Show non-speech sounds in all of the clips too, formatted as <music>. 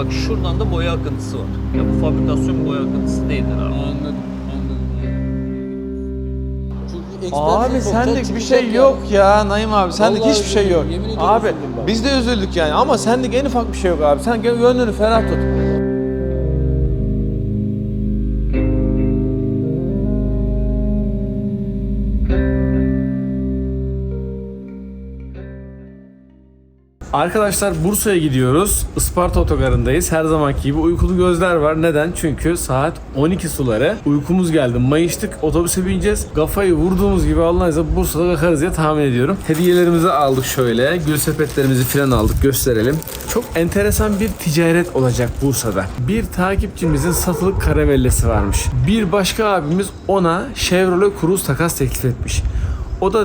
bak şuradan da boya akıntısı var. Ya bu fabrikasyon boya akıntısı değildir abi. Anladım, Abi sendik bir şey yok ya Naim abi. Sendik Vallahi hiçbir şey yok. yemin ediyorum Abi üzüldüm bak. biz de üzüldük yani ama sendik en ufak bir şey yok abi. Sen gönlünü ferah tut. Arkadaşlar Bursa'ya gidiyoruz. Isparta otogarındayız. Her zamanki gibi uykulu gözler var. Neden? Çünkü saat 12 suları. Uykumuz geldi. Mayıştık. Otobüse bineceğiz. Kafayı vurduğumuz gibi Allah'ın izniyle Bursa'da kalkarız diye tahmin ediyorum. Hediyelerimizi aldık şöyle. Gül sepetlerimizi falan aldık. Gösterelim. Çok enteresan bir ticaret olacak Bursa'da. Bir takipçimizin satılık karavellesi varmış. Bir başka abimiz ona Chevrolet Cruze takas teklif etmiş. O da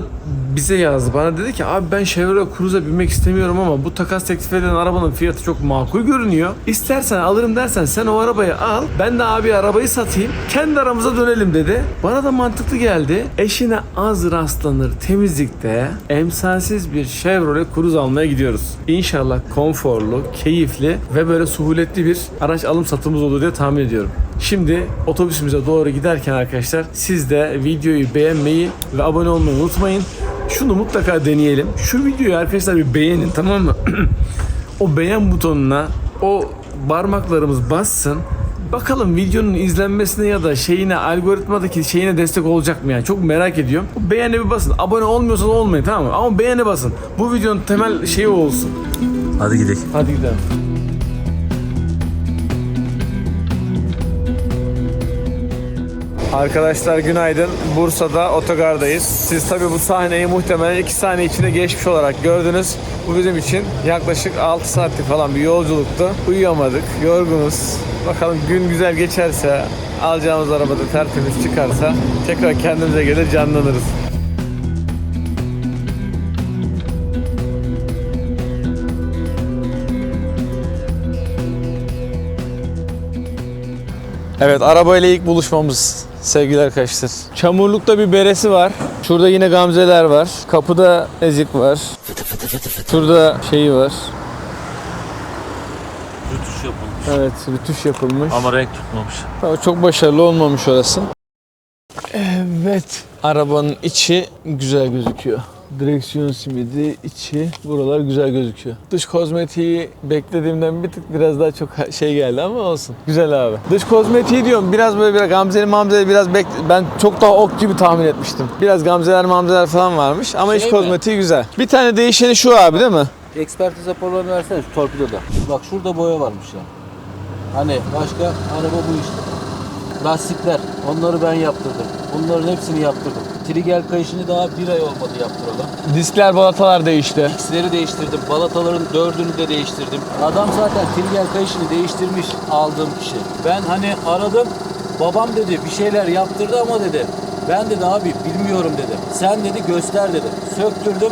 bize yazdı. Bana dedi ki abi ben Chevrolet Cruze'a binmek istemiyorum ama bu takas teklif edilen arabanın fiyatı çok makul görünüyor. İstersen alırım dersen sen o arabayı al. Ben de abi arabayı satayım. Kendi aramıza dönelim dedi. Bana da mantıklı geldi. Eşine az rastlanır temizlikte emsalsiz bir Chevrolet Cruze almaya gidiyoruz. İnşallah konforlu, keyifli ve böyle suhuletli bir araç alım satımımız olur diye tahmin ediyorum. Şimdi otobüsümüze doğru giderken arkadaşlar siz de videoyu beğenmeyi ve abone olmayı unutmayın. Şunu mutlaka deneyelim. Şu videoyu arkadaşlar bir beğenin tamam mı? <clears throat> o beğen butonuna o parmaklarımız bassın. Bakalım videonun izlenmesine ya da şeyine algoritmadaki şeyine destek olacak mı yani çok merak ediyorum. Bu beğeni bir basın. Abone olmuyorsanız olmayın tamam mı? Ama beğeni basın. Bu videonun temel şeyi o olsun. Hadi gidelim. Hadi gidelim. Arkadaşlar günaydın. Bursa'da otogardayız. Siz tabii bu sahneyi muhtemelen 2 saniye içinde geçmiş olarak gördünüz. Bu bizim için yaklaşık 6 saatlik falan bir yolculuktu. Uyuyamadık, yorgunuz. Bakalım gün güzel geçerse, alacağımız arabada tertemiz çıkarsa tekrar kendimize gelir canlanırız. Evet arabayla ilk buluşmamız sevgili arkadaşlar. Çamurlukta bir beresi var. Şurada yine gamzeler var. Kapıda ezik var. Şurada şeyi var. Rütuş yapılmış. Evet rütuş yapılmış. Ama renk tutmamış. Tabii çok başarılı olmamış orası. Evet. Arabanın içi güzel gözüküyor. Direksiyon simidi, içi buralar güzel gözüküyor. Dış kozmetiği beklediğimden bir tık biraz daha çok <laughs> şey geldi ama olsun. Güzel abi. Dış kozmetiği diyorum biraz böyle biraz gamzeli mamzeli biraz bek ben çok daha ok gibi tahmin etmiştim. Biraz gamzeler mamzeler falan varmış ama iç Şey mi? kozmetiği güzel. Bir tane değişeni şu abi değil mi? Ekspertiz raporlarını versene şu torpidoda. Bak şurada boya varmış ya. Hani başka araba bu işte. Lastikler onları ben yaptırdım. Bunların hepsini yaptırdım. Trigger kayışını daha bir ay olmadı yaptıralı. Diskler balatalar değişti. X'leri değiştirdim. Balataların dördünü de değiştirdim. Adam zaten trigger kayışını değiştirmiş aldığım kişi. Ben hani aradım. Babam dedi bir şeyler yaptırdı ama dedi. Ben dedi abi bilmiyorum dedi. Sen dedi göster dedi. Söktürdüm.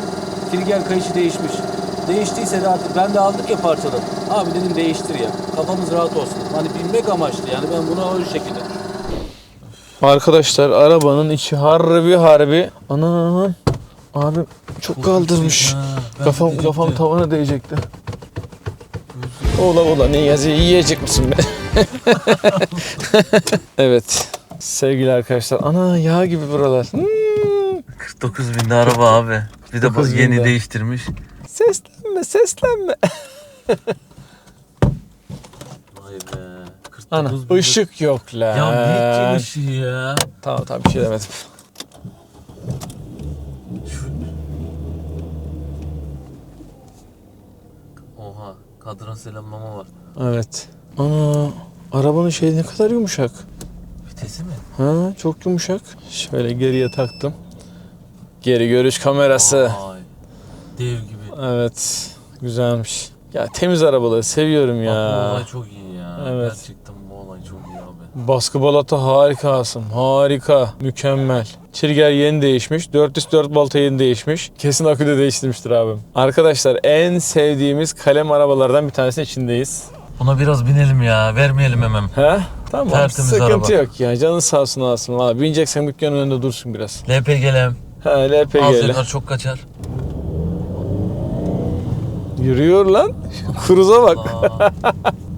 Trigger kayışı değişmiş. Değiştiyse de artık ben de aldık ya parçaları. Abi dedim değiştir ya. Kafamız rahat olsun. Hani binmek amaçlı yani ben buna o şekilde Arkadaşlar arabanın içi harbi harbi. Anam. Abi çok kaldırmış. Kafam kafam tavana değecekti. Ola ola ne yazıyor yiyecek misin be? <laughs> evet. Sevgili arkadaşlar. Ana yağ gibi buralar. Hmm. 49 binde araba abi. Bir de 49 bak yeni değiştirmiş. Seslenme seslenme. <laughs> Vay be. 49 Ana ışık yok la. Ya ne ışığı ya? Tamam tamam bir şey demedim. Oha. Kadran selamlama var. Evet. Ana arabanın şeyi ne kadar yumuşak. Vitesi mi? Ha çok yumuşak. Şöyle geriye taktım. Geri görüş kamerası. Vay. Dev gibi. Evet. Güzelmiş. Ya temiz arabaları seviyorum Bak ya. olay çok iyi ya. Evet. Gerçekten bu olay çok iyi abi. Baskı balata harika Asım. Harika. Mükemmel. Çirger yeni değişmiş. 404 balta yeni değişmiş. Kesin akü de değiştirmiştir abim. Arkadaşlar en sevdiğimiz kalem arabalardan bir tanesinin içindeyiz. Buna biraz binelim ya. Vermeyelim hemen. He? Tamam Tertemiz sıkıntı araba. yok ya. Canın sağ olsun Asım. Valla bineceksen dükkanın önünde dursun biraz. LPG'lem. He Az LPG'li. yakar çok kaçar. Yürüyor lan. Kuruza bak. <laughs>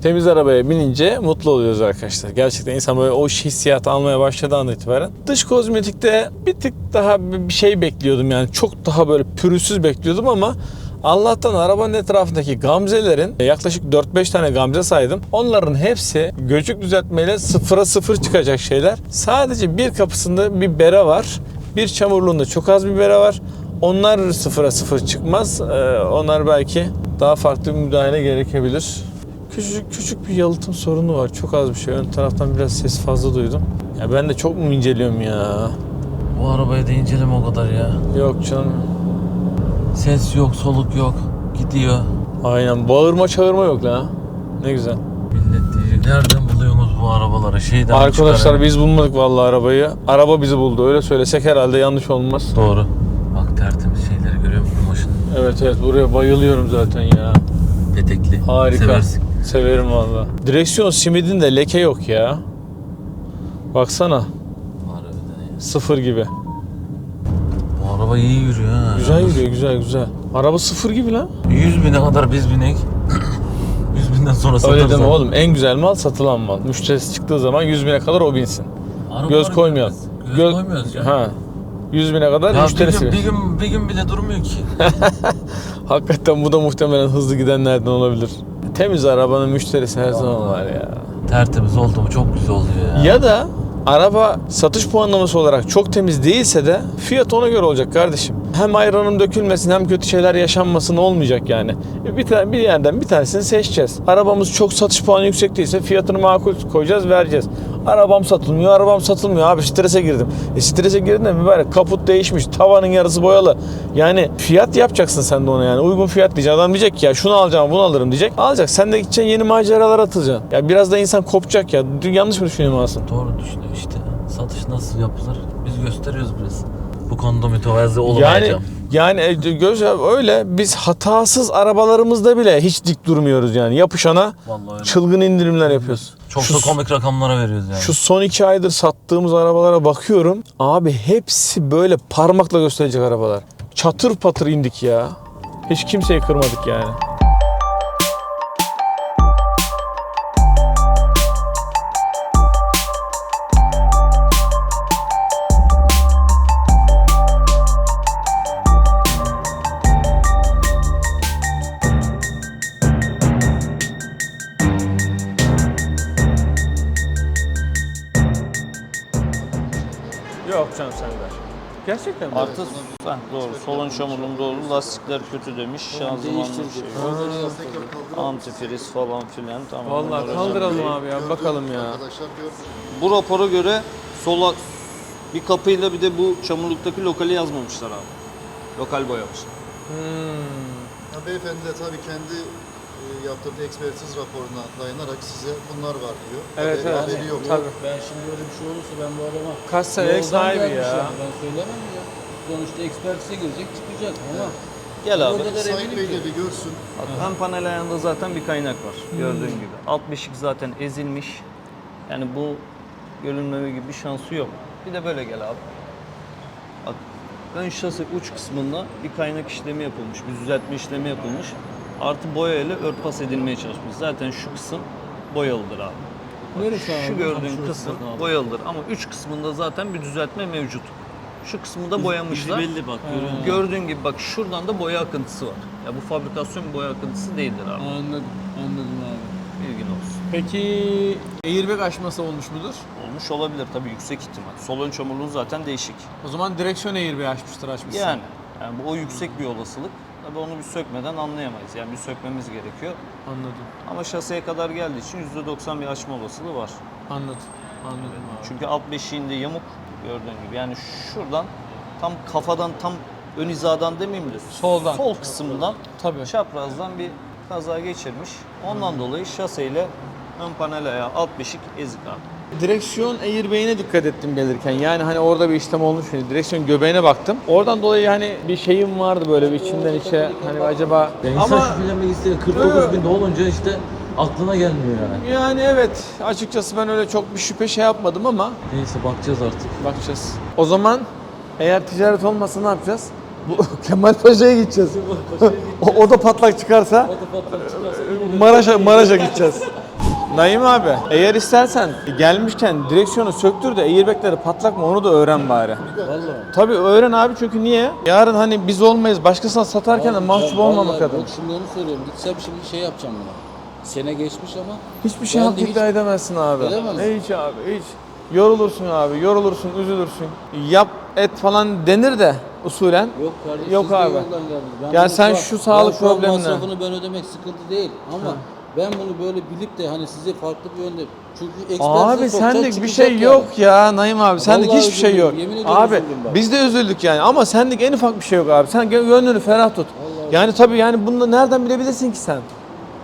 Temiz arabaya binince mutlu oluyoruz arkadaşlar. Gerçekten insan böyle o hissiyatı almaya başladığı andan itibaren. Dış kozmetikte bir tık daha bir şey bekliyordum yani. Çok daha böyle pürüzsüz bekliyordum ama Allah'tan arabanın etrafındaki gamzelerin yaklaşık 4-5 tane gamze saydım. Onların hepsi göçük düzeltmeyle sıfıra sıfır çıkacak şeyler. Sadece bir kapısında bir bere var. Bir çamurluğunda çok az bir bere var. Onlar sıfıra sıfır çıkmaz. Ee, onlar belki daha farklı bir müdahale gerekebilir. Küçücük küçük bir yalıtım sorunu var. Çok az bir şey. Ön taraftan biraz ses fazla duydum. Ya ben de çok mu inceliyorum ya? Bu arabayı da inceleme o kadar ya. Yok canım. Ses yok, soluk yok. Gidiyor. Aynen. Bağırma çağırma yok la. Ne güzel. Millet diyecek nereden buluyorsunuz bu arabaları? Şeyden mi Arkadaşlar çıkarıyor? biz bulmadık vallahi arabayı. Araba bizi buldu. Öyle söylesek herhalde yanlış olmaz. Doğru. Bak tertemiz şeyleri görüyor musun? Evet evet buraya bayılıyorum zaten ya. Petekli. Harika. Seversin. Severim valla. Direksiyon simidinde leke yok ya. Baksana. Harbiden ya. Sıfır gibi. Bu araba iyi yürüyor ha. Güzel yürüyor güzel güzel. Araba sıfır gibi lan. 100 bine kadar biz binek. <laughs> 100 binden sonra satarız. Öyle deme oğlum. En güzel mal satılan mal. Müşterisi çıktığı zaman 100 bine kadar o binsin. Arabaları Göz koymayalım. Göz, Göz- koymuyoruz ya. Ha. 100 bine kadar Ya bir müşterisi. gün, bir gün, bir gün bile durmuyor ki. <laughs> Hakikaten bu da muhtemelen hızlı gidenlerden olabilir. Temiz arabanın müşterisi her zaman var ya. Tertemiz oldu mu çok güzel oluyor ya. Ya da araba satış puanlaması olarak çok temiz değilse de fiyat ona göre olacak kardeşim. Hem ayranın dökülmesin hem kötü şeyler yaşanmasın olmayacak yani. E, Bir, tane, bir yerden bir tanesini seçeceğiz. Arabamız çok satış puanı yüksek değilse fiyatını makul koyacağız vereceğiz. Arabam satılmıyor, arabam satılmıyor. Abi strese girdim. E strese girdin de mübarek kaput değişmiş, tavanın yarısı boyalı. Yani fiyat yapacaksın sen de ona yani. Uygun fiyat diyeceksin. Adam diyecek ki ya şunu alacağım, bunu alırım diyecek. Alacak. Sen de gideceksin yeni maceralar atılacaksın. Ya biraz da insan kopacak ya. Yanlış mı düşünüyorum aslında? Doğru düşünüyor işte. Satış nasıl yapılır? Biz gösteriyoruz biraz. Bu konuda mütevazı Yani olamayacağım. yani e, göz öyle biz hatasız arabalarımızda bile hiç dik durmuyoruz yani. Yapışana Vallahi öyle. çılgın indirimler yapıyoruz. Çok şu, da komik rakamlara veriyoruz yani. şu son iki aydır sattığımız arabalara bakıyorum. Abi hepsi böyle parmakla gösterecek arabalar. Çatır patır indik ya. Hiç kimseyi kırmadık yani. Mi? Artı ha, doğru. Solun çamurluğum doğru. Lastikler kötü demiş. Şanzımanlı bir şey yok. Antifriz falan filan. Tamam. Vallahi bunlar kaldıralım abi ya bakalım ya. Arkadaşlar gördüm. Bu rapora göre sola bir kapıyla bir de bu çamurluktaki lokali yazmamışlar abi. Lokal boyamış. Ya beyefendi de tabii kendi yaptırdığı ekspertiz raporuna dayanarak size bunlar var diyor. Evet, Haberi- evet. Haberi yok. Tabii. Ben şimdi öyle bir şey olursa ben bu adama Kaç senelik yoldan sahibi ya. yani. Ben söylemem ya. Sonuçta ekspertize girecek çıkacak ama Gel abi. o kadar Sait eminim Bey de bir görsün. Bak, ön panel ayağında zaten bir kaynak var. Gördüğün gibi. Alt beşik zaten ezilmiş. Yani bu görünmeme gibi bir şansı yok. Bir de böyle gel abi. Bak ön şasi uç kısmında bir kaynak işlemi yapılmış, bir düzeltme işlemi yapılmış. Artı boya ile örtbas edilmeye çalışmış. Zaten şu kısım boyalıdır abi. Neresi abi? Şu gördüğün Şurası kısım abi. boyalıdır ama üç kısmında zaten bir düzeltme mevcut. Şu kısmı da boyamışlar. belli bak görüyor Gördüğün gibi bak şuradan da boya akıntısı var. Ya bu fabrikasyon boya akıntısı değildir abi. Anladım. Anladım abi. Bilgin olsun. Peki airbag açması olmuş mudur? Olmuş olabilir tabii yüksek ihtimal. Sol ön çamurluğun zaten değişik. O zaman direksiyon airbag açmıştır açmışsın. Yani, yani bu o yüksek bir olasılık. Tabii onu bir sökmeden anlayamayız. Yani bir sökmemiz gerekiyor. Anladım. Ama şaseye kadar geldiği için %90 bir açma olasılığı var. Anladım. Anladım abi. Çünkü alt beşiğinde yamuk gördüğün gibi. Yani şuradan tam kafadan tam ön hizadan demeyeyim de Soldan. sol kısmından Tabii. çaprazdan bir kaza geçirmiş. Ondan dolayı şaseyle ön panel ayağı alt beşik ezik abi. Direksiyon airbag'ine dikkat ettim gelirken. Yani hani orada bir işlem olmuş. Yani direksiyon göbeğine baktım. Oradan dolayı hani bir şeyim vardı böyle bir içinden içe hani acaba Ya insan ama istiyor. 49 bin de olunca işte aklına gelmiyor yani. yani evet açıkçası ben öyle çok bir şüphe şey yapmadım ama Neyse bakacağız artık. bakacağız. O zaman eğer ticaret olmasa ne yapacağız? Bu <laughs> Kemal Paşa'ya gideceğiz. o, o da patlak çıkarsa Maraş'a Maraş'a gideceğiz. <laughs> Naim abi eğer istersen gelmişken direksiyonu söktür de airbagleri patlak mı onu da öğren bari. Vallahi. Tabii öğren abi çünkü niye? Yarın hani biz olmayız başkasına satarken de mahcup olmamak adına. Bak şimdi onu söylüyorum. Gitsem şimdi şey yapacağım buna. Sene geçmiş ama Hiçbir şey Ben hak de hiç- iddia edemezsin abi. Edemem. Hiç abi hiç. Yorulursun abi, yorulursun, üzülürsün. Yap et falan denir de usulen. Yok kardeşim Yok siz de abi. yoldan geldiniz. Ben Yani bunu sen şu sağlık ben şu an problemine- masrafını ben ödemek sıkıntı değil ama ben bunu böyle bilip de hani size farklı bir yönde çünkü Abi sokacak, sendik bir çıkacak şey yani. yok ya Naim abi. Sendik Vallahi hiçbir şey üzüldüm, yok. yemin ediyorum Abi üzüldüm bak. biz de üzüldük yani ama sendik en ufak bir şey yok abi. Sen gö- gönlünü ferah tut. Yani tabii yani bunu da nereden bilebilirsin ki sen?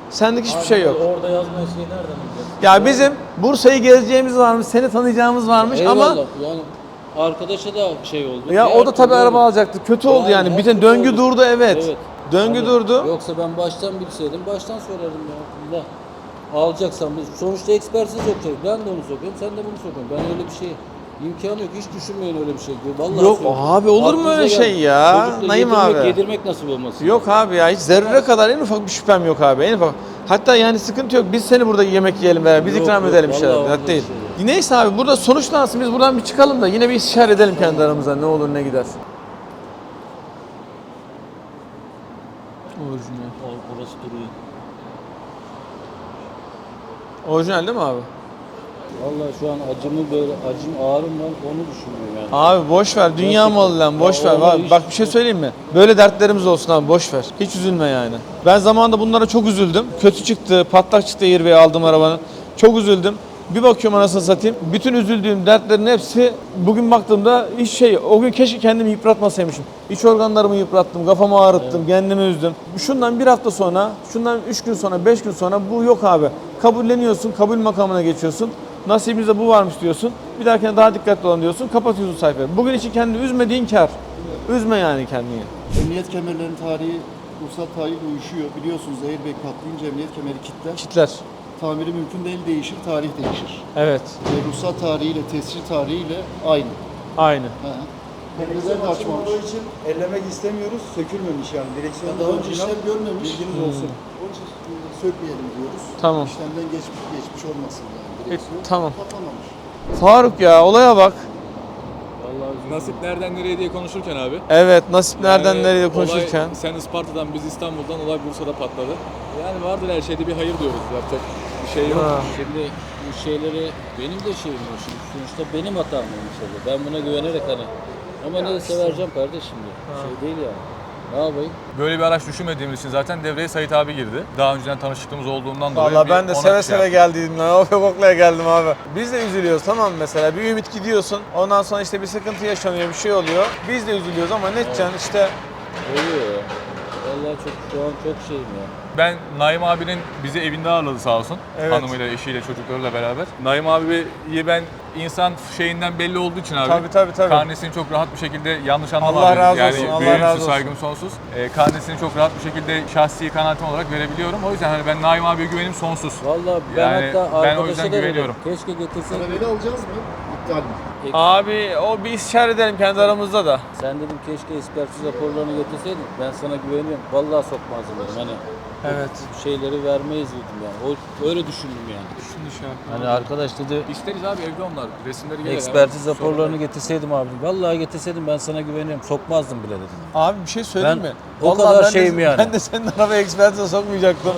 Sendik hiçbir şey yok. Orada yazmayan şeyi nereden bileceğiz? Ya bizim Bursa'yı gezeceğimiz varmış, seni tanıyacağımız varmış ama Eyvallah, yani arkadaşa da şey oldu. ya Diğer o da tabii türlü araba oldu. alacaktı. Kötü oldu Yani Bir de döngü oldu. durdu evet. Evet. Döngü Hani durdu. Yoksa ben baştan bilseydim baştan sorardım ya. Allah. Alacaksan biz sonuçta ekspersiz sokacak. Ben de onu sokuyorum, sen de bunu sokuyorsun. Ben öyle bir şey imkanı yok. Hiç düşünmeyin öyle bir şey. Vallahi Yok söylüyorum. abi, olur mu Aklınıza öyle şey ya? Çocukla Naim yedirmek, abi. Yedirmek nasip olmasın. Yok abi ya hiç zerre kadar en ufak bir şüphem yok abi. En ufak. Hatta yani sıkıntı yok. Biz seni burada yemek yiyelim beraber. Biz Yok, ikram yok, edelim bir vallahi şeyler. olmaz Dert değil. şey Neyse abi burada sonuçlansın. Biz buradan bir çıkalım da yine bir istişare edelim kendi aramızda. Ne olur ne gider. Orijinal. O- Orası duruyor. Orijinal değil mi abi? Vallahi şu an acımı böyle acım ağrım var onu düşünüyorum yani. Abi boş ver. Dünya malı lan boş ver. Ya Bak, onu hiç- bak bir şey söyleyeyim mi? Böyle dertlerimiz olsun abi boş ver. Hiç üzülme yani. Ben zamanında bunlara çok üzüldüm. Kötü çıktı, patlak çıktı Airbag'i aldım arabanın. Çok üzüldüm. Bir bakıyorum anasını satayım. Bütün üzüldüğüm dertlerin hepsi bugün baktığımda hiç şey, o gün keşke kendimi yıpratmasaymışım. İç organlarımı yıprattım, kafamı ağrıttım, kendimi üzdüm. Şundan bir hafta sonra, şundan üç gün sonra, beş gün sonra bu yok abi. Kabulleniyorsun, kabul makamına geçiyorsun. Nasibimizde bu varmış diyorsun. Bir dahakine daha dikkatli olun diyorsun. Kapatıyorsun sayfayı. Bugün için kendini üzmediğin kar. Üzme yani kendini. Emniyet kemerlerinin tarihi ruhsat tarihiyle uyuşuyor. Biliyorsunuz airbag patlayınca emniyet kemeri kilitler. Kitler. Tamiri mümkün değil değişir, tarih değişir. Evet. E, ruhsat tarihiyle, tescil tarihiyle aynı. Aynı. He. Pencereler de açmamış. olduğu için ellemek istemiyoruz. Sökülmemiş yani. Direksiyon Daha önce işlem görmemiş. Bilginiz olsun. Onun için e, sökmeyelim diyoruz. Tamam. İşlemden geçmiş, geçmiş olmasın yani. E, Direksiyon tamam. patlamamış. Faruk ya olaya bak. Nasip nereden nereye diye konuşurken abi. Evet nasip nereden Yani nereye olay konuşurken. sen Isparta'dan biz İstanbul'dan olay Bursa'da patladı. Yani vardır her şeyde bir hayır diyoruz. Yapacak şey yok. Ha. Şimdi bu şeyleri benim de şeyim var şimdi. Sonuçta benim hatam olmuş oluyor. Ben buna güvenerek hani ama neyse vereceğim kardeşim diye. Şey değil yani. Ne yapayım? Böyle bir araç düşünmediğimiz için zaten devreye Sait abi girdi. Daha önceden tanışıklığımız olduğundan dolayı Valla bir ben de ona seve şey seve yaptık. geldiydim lan. <laughs> O koklaya geldim abi. Biz de üzülüyoruz tamam mı mesela. Bir ümit gidiyorsun. Ondan sonra işte bir sıkıntı yaşanıyor, bir şey oluyor. Biz de üzülüyoruz ama ne edeceksin işte. Oluyor ya. Vallahi çok şu an çok şeyim ya. Ben Naim abinin bizi evinde ağırladı sağ olsun. Evet. Hanımıyla, eşiyle, çocuklarıyla beraber. Naim abiyi ben insan şeyinden belli olduğu için abi. Tabii, tabii, tabii. Karnesini çok rahat bir şekilde yanlış anlama Allah razı yani olsun, Allah razı olsun. saygım sonsuz. E, karnesini çok rahat bir şekilde şahsi kanaatim olarak verebiliyorum. O yüzden hani ben Naim abiye güvenim sonsuz. Vallahi ben Yani hatta ben o arkadaşa yüzden da güveniyorum. Keşke getirseydik. Karaveli alacağız mı? İptal mi? Abi o bir istişare edelim kendi aramızda da. Sen dedim keşke ekspertiz raporlarını getirseydin. Ben sana güveniyorum. Vallahi sokmazdım dedim. Hani Evet. şeyleri vermeyiz dedim yani. O, öyle düşündüm yani. Şimdi şey Hani arkadaş dedi İsteriz abi evde onlar. Resimleri gelir. ekspertiz raporlarını getirseydim abi. Vallahi getirseydim ben sana güveniyorum. Sokmazdım bile dedim. Abi bir şey söyleyeyim Ben mi? o Vallahi kadar ben de- şeyim yani. <laughs> Ben de senin arabaya ekspertize sokmayacaktım.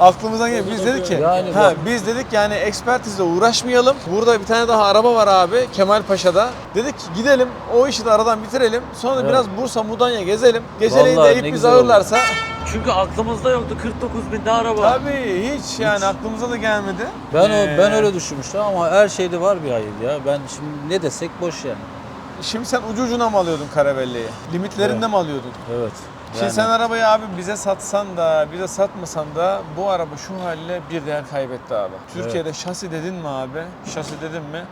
Aklımızdan geldi. Biz dedik ki, Yani ha, bak- biz dedik yani ekspertizle uğraşmayalım. Burada bir tane daha araba var abi Kemal Paşa'da. Dedik ki gidelim o işi de aradan bitirelim. Sonra da Evet. biraz Bursa Mudanya gezelim. Geceleyin de Vallahi Eyüp ne bizi güzel olur. ağırlarsa. Çünkü aklımızda yoktu 49 binde araba. Tabii hiç yani aklımıza da gelmedi. Ben Ee, o ben öyle düşünmüştüm ama her şeyde var bir hayır ya. Ben şimdi ne desek boş yani. Şimdi sen ucu ucuna mı alıyordun Karavelli'yi? Limitlerinde Evet. mi alıyordun? Evet. Şimdi sen arabayı abi bize satsan da bize satmasan da bu araba şu haline bir değer kaybetti abi. Türkiye'de şasi dedin mi abi? Şasi dedin mi?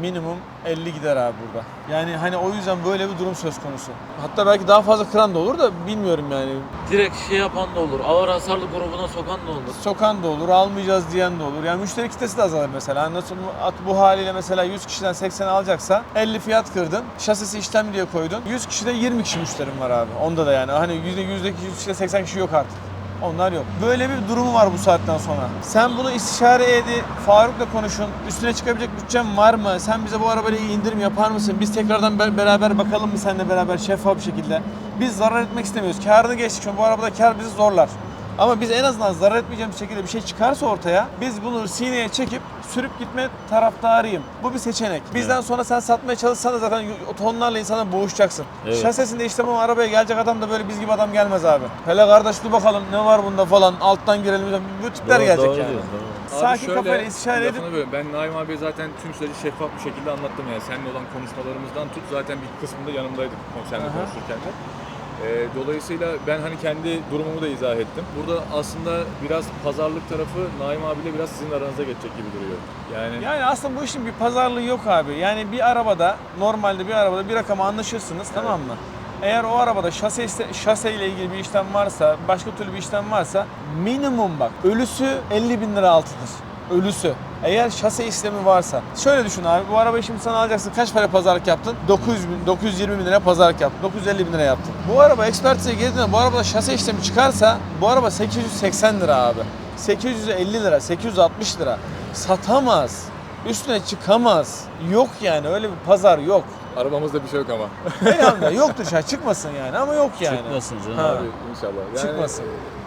Minimum 50 gider abi burada. Yani hani o yüzden böyle bir durum söz konusu. Hatta belki daha fazla kıran da olur da bilmiyorum yani. Direkt şey yapan da olur. Ağır hasarlı grubuna sokan da olur. Sokan da olur, almayacağız diyen de olur. Yani müşteri kitlesi de azalır mesela. Hani Nasıl at bu haliyle mesela 100 kişiden 80 alacaksa 50 fiyat kırdın. Şasisi işlem diye koydun. 100 kişide 20 kişi müşterim var abi. Onda da yani. Hani yüzde yüzdeki 100 kişide 80 kişi yok artık. Onlar yok. Böyle bir durumu var bu saatten sonra. Sen bunu istişare edi, Faruk'la konuşun. Üstüne çıkabilecek bütçem var mı? Sen bize bu arabayla indirim yapar mısın? Biz tekrardan be- beraber bakalım mı seninle beraber şeffaf bir şekilde. Biz zarar etmek istemiyoruz. Karını geçtik. Çünkü bu arabada kar bizi zorlar. Ama biz en azından zarar etmeyeceğimiz şekilde bir şey çıkarsa ortaya biz bunu sineye çekip sürüp gitme taraftarıyım. Bu bir seçenek. Bizden sonra sen satmaya çalışsan da zaten tonlarla insana boğuşacaksın. Evet. Şasesinde işte bu arabaya gelecek adam da böyle biz gibi adam gelmez abi. Hele kardeş dur bakalım ne var bunda falan alttan girelim. Bu tipler Doğru, gelecek doğru yani. diyorsun, doğru. Abi Sakin şöyle, kafayla istişare edip bölüyorum. Ben Naim abiye zaten tüm süreci şeffaf bir şekilde anlattım yani. Seninle olan konuşmalarımızdan tut zaten bir kısmında yanımdaydık konserde konuşurken de. Ee, dolayısıyla ben hani kendi durumumu da izah ettim. Burada aslında biraz pazarlık tarafı Naim abiyle biraz sizin aranıza geçecek gibi duruyor. Yani, Yani aslında bu işin bir pazarlığı yok abi. Yani bir arabada normalde bir arabada bir rakama anlaşırsınız tamam mı? Eğer o arabada şase, şase ile ilgili bir işlem varsa, başka türlü bir işlem varsa minimum bak ölüsü 50 bin lira altıdır. Ölüsü. Eğer şase işlemi varsa. Şöyle düşün abi bu arabayı şimdi sana alacaksın. Kaç para pazarlık yaptın? 900 bin, 920 bin lira pazarlık yaptın. 950 bin lira yaptın. Bu araba ekspertize girdiğinde bu arabada şase işlemi çıkarsa bu araba 880 lira abi. 850 lira, 860 lira. Satamaz. Üstüne çıkamaz. Yok yani öyle bir pazar yok. arabamızda bir şey yok ama. Elhamdülillah yoktur şey çıkmasın yani ama yok yani. Çıkmasın canım. Ha. Abi inşallah. Yani, Çıkmasın.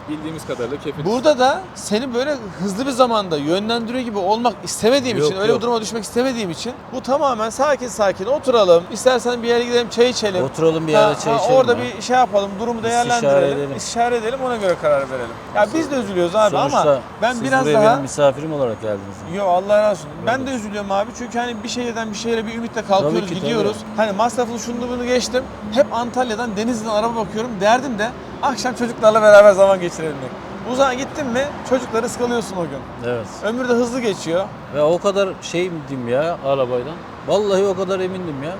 Bildiğimiz kadarıyla kefil. Burada da seni böyle hızlı bir zamanda yönlendiriyor gibi olmak istemediğim Yok, için, öyle yok. bir duruma düşmek istemediğim için bu tamamen sakin sakin oturalım. İstersen bir yere gidelim çay içelim. Oturalım bir yerde çay içelim Orada ya. bir şey yapalım, durumu İstişare değerlendirelim, edelim. istişare edelim, ona göre karar verelim. Ya biz de üzülüyoruz abi Sonuçta ama ben siz biraz buraya daha benim misafirim olarak geldiniz. Yo Allah razı olsun. Ben de üzülüyorum abi çünkü hani bir şehirden bir şehre bir ümitle kalkıyoruz Tabii ki, gidiyoruz. Hani masrafını şunu bunu geçtim. Hep Antalya'dan Denizli'den araba bakıyorum. Derdim de akşam çocuklarla beraber zaman geçirelim diye. Uzağa gittin mi çocukları ıskalıyorsun o gün. Evet. Ömür de hızlı geçiyor. Ve o kadar şeydim ya arabaydan. Vallahi o kadar emindim ya.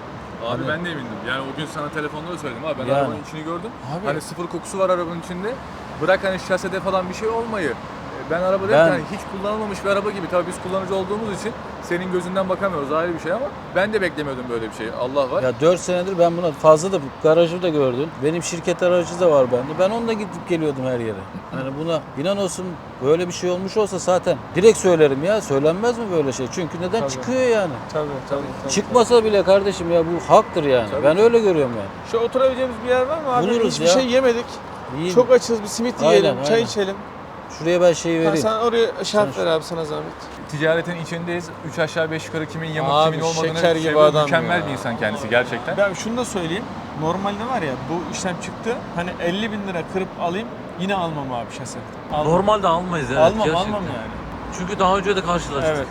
Abi ben de emindim. Yani o gün sana telefonda da söyledim abi. Ben Yani. arabanın içini gördüm. Abi. Hani sıfır kokusu var arabanın içinde. Bırak hani şasede falan bir şey olmayı. E, Ben araba Ben- derken hiç kullanılmamış bir araba gibi. Tabii biz kullanıcı olduğumuz için senin gözünden bakamıyoruz ayrı bir şey ama ben de beklemiyordum böyle bir şey. Allah var. Ya 4 senedir ben buna fazla da garajı da gördün. Benim şirket aracı da var bende. Ben onunla gidip geliyordum her yere. Yani buna inan olsun böyle bir şey olmuş olsa zaten direkt söylerim ya. Söylenmez mi böyle şey? Çünkü neden Tabii. çıkıyor yani? Tabii tabii. Çıkmasa bile kardeşim ya bu haktır yani. Tabii ben öyle görüyorum yani. Şu oturabileceğimiz bir yer var mı abi? Buluruz Hiçbir ya. şey yemedik. İyi. Çok açız bir simit Aynen, yiyelim, çay aynen. içelim. Şuraya ben şeyi Ha, vereyim. sen oraya şart ver abi sana zahmet. Ticaretin içindeyiz. 3 aşağı 5 yukarı kimin yamuk Abi, kimin olmadığını şeker gibi seviyor. adam Mükemmel ya. bir insan kendisi gerçekten. Ben şunu da söyleyeyim. Normalde var ya bu işlem çıktı. Hani 50 bin lira kırıp alayım yine almam abi şase. Almam. Normalde almayız evet. almam gerçekten. almam yani. Çünkü daha önce de karşılaştık. Evet.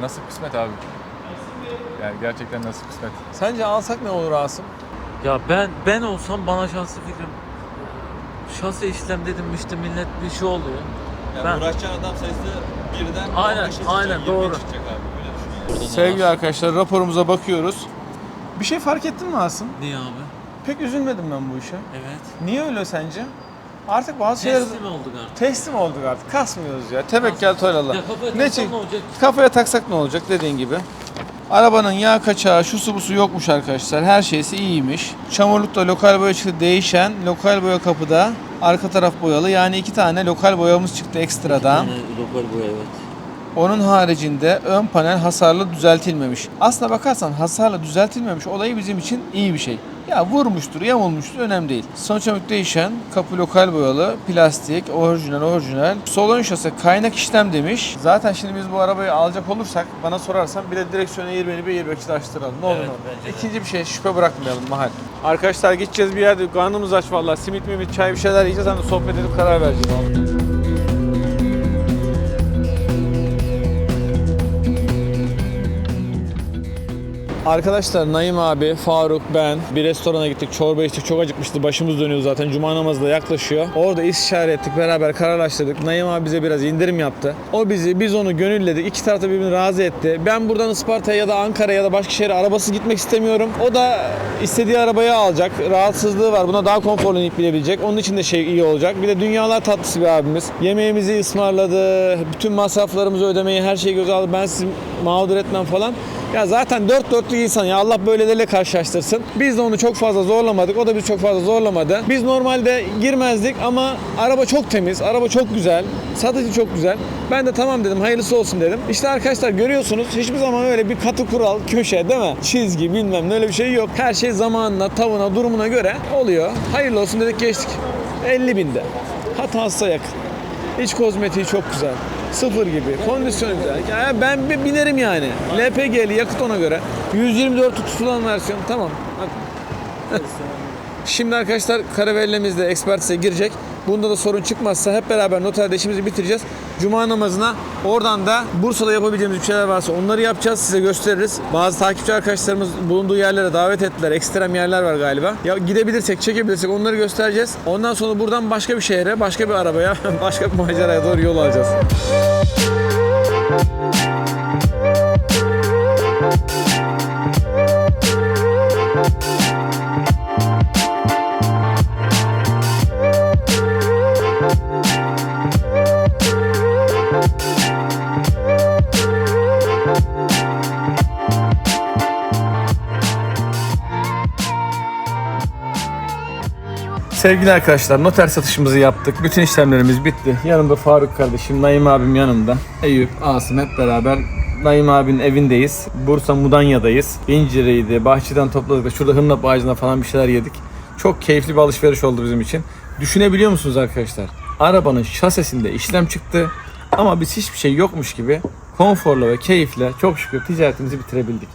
Nasip kısmet abi. Yani gerçekten nasip kısmet. Sence alsak ne olur Asım? Ya ben ben olsam bana şahsi fikrim şase işlem dedim işte millet bir şey oluyor. ben, Uğraşacağın adam sayısı birden Aynen, 15'e çıkacak, aynen, 20'ye doğru. çıkacak abi. Sevgili arkadaşlar raporumuza bakıyoruz. Bir şey fark ettin mi Asım? Niye abi? Pek üzülmedim ben bu işe. Evet. Niye öyle sence? Artık bazı şeyler Teslim olduk artık. teslim olduk artık. Kasmıyoruz ya. Tevekkül toylallah. Ne çek? ne olacak? Kafaya taksak ne olacak dediğin gibi. Arabanın yağ kaçağı, şusu busu yokmuş arkadaşlar. Her şeysi iyiymiş. Çamurlukta lokal boya çıktı değişen. Lokal boya kapıda. Arka taraf boyalı. Yani iki tane lokal boyamız çıktı ekstradan. Yani lokal boya evet. Onun haricinde ön panel hasarlı düzeltilmemiş. Aslına bakarsan hasarlı düzeltilmemiş olayı bizim için iyi bir şey. Ya vurmuştur, yamulmuştur önemli değil. Sonuç olarak değişen kapı lokal boyalı, plastik, orijinal orijinal. Sol ön şase kaynak işlem demiş. Zaten şimdi biz bu arabayı alacak olursak bana sorarsan bir de direksiyonu airbag'i bir de açtıralım. Ne olur Evet, ne. İkinci bir şey şüphe bırakmayalım mahal. Arkadaşlar gideceğiz bir yerde karnımız aç vallahi simit mimit çay bir şeyler yiyeceğiz. Hani sohbet edip karar vereceğiz. Arkadaşlar Naim abi, Faruk, ben bir restorana gittik. Çorba içtik. Çok acıkmıştı. Başımız dönüyor zaten. Cuma namazı da yaklaşıyor. Orada istişare ettik. Beraber kararlaştırdık. Naim abi bize biraz indirim yaptı. O bizi, biz onu gönülledik. İki taraf birbirini razı etti. Ben buradan Isparta'ya ya da Ankara'ya ya da başka şehre arabası gitmek istemiyorum. O da istediği arabayı alacak. Rahatsızlığı var. Buna daha konforlu inip binebilecek. Onun için de şey iyi olacak. Bir de dünyalar tatlısı bir abimiz. Yemeğimizi ısmarladı. Bütün masraflarımızı ödemeyi her şeyi göze aldı. Ben sizi mağdur etmem falan. Ya zaten dört dörtlük insan ya Allah böyleleriyle karşılaştırsın. Biz de onu çok fazla zorlamadık. O da bizi çok fazla zorlamadı. Biz normalde girmezdik ama araba çok temiz, araba çok güzel, satıcı çok güzel. Ben de tamam dedim, hayırlısı olsun dedim. İşte arkadaşlar görüyorsunuz hiçbir zaman öyle bir katı kural, köşe değil mi? Çizgi bilmem ne öyle bir şey yok. Her şey zamanına, tavına, durumuna göre oluyor. Hayırlı olsun dedik geçtik. 50 binde. Hatasına yakın. İç kozmetiği çok güzel. Sıfır gibi. Kondisyonu güzel. Ya ben bir binerim yani. LPG'li yakıt ona göre. 124 tutulan versiyon. Tamam. Hadi. Şimdi arkadaşlar karavellemiz de ekspertize girecek. Bunda da sorun çıkmazsa hep beraber noterde işimizi bitireceğiz. Cuma namazına oradan da Bursa'da yapabileceğimiz bir şeyler varsa onları yapacağız. Size gösteririz. Bazı takipçi arkadaşlarımız bulunduğu yerlere davet ettiler. Ekstrem yerler var galiba. Ya gidebilirsek, çekebilirsek onları göstereceğiz. Ondan sonra buradan başka bir şehre, başka bir arabaya, <laughs> başka bir maceraya doğru yol alacağız. Sevgili arkadaşlar noter satışımızı yaptık. Bütün işlemlerimiz bitti. Yanımda Faruk kardeşim, Naim abim yanımda. Eyüp, Asım hep beraber Naim abinin evindeyiz. Bursa Mudanya'dayız. İnciriydi, bahçeden topladık. Şurada hımlap ağacına falan bir şeyler yedik. Çok keyifli bir alışveriş oldu bizim için. Düşünebiliyor musunuz arkadaşlar? Arabanın şasesinde işlem çıktı. Ama biz hiçbir şey yokmuş gibi konforlu ve keyifle çok şükür ticaretimizi bitirebildik.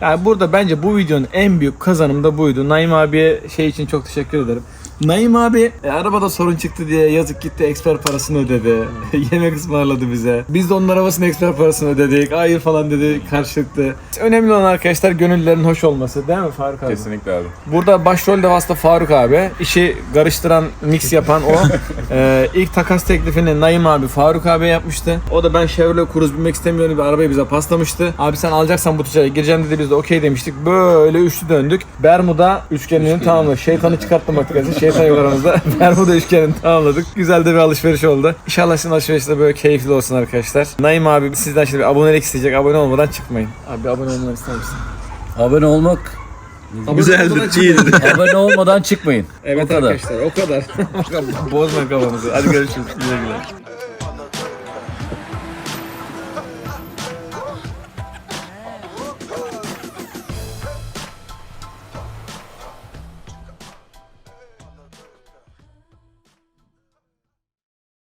Yani burada bence bu videonun en büyük kazanımı da buydu. Naim abiye şey için çok teşekkür ederim. Naim abi e, arabada sorun çıktı diye yazık gitti eksper parasını ödedi. <laughs> Yemek ısmarladı bize. Biz de onun arabasının eksper parasını ödedik. Hayır falan dedi karşılıklı. Önemli olan arkadaşlar gönüllülerin hoş olması değil mi Faruk abi? Kesinlikle abi. Burada başrolde aslında Faruk abi. İşi karıştıran, mix yapan o. <laughs> Ee, ilk takas teklifini Naim abi Faruk abi yapmıştı. O da ben Chevrolet Cruze binmek istemiyorum bir arabayı bize paslamıştı. Abi sen alacaksan bu ticarete gireceğim dedi biz de okey demiştik. Böyle üçlü döndük. Bermuda üçgenini tamamladık. Şeytanı çıkarttım artık. <laughs> Şeytan yok aramızda. <laughs> Bermuda üçgenini tamamladık. Güzel de bir alışveriş oldu. İnşallah sizin alışveriş de böyle keyifli olsun arkadaşlar. Naim abi sizden şimdi bir abonelik isteyecek. Abone olmadan çıkmayın. Abi abone olmanı ister misin? Abone olmak Güzeldir, iyidir. <laughs> abone olmadan çıkmayın. Evet o kadar. arkadaşlar o kadar. <laughs> Bozma kafamızı. Hadi görüşürüz. Güle güle.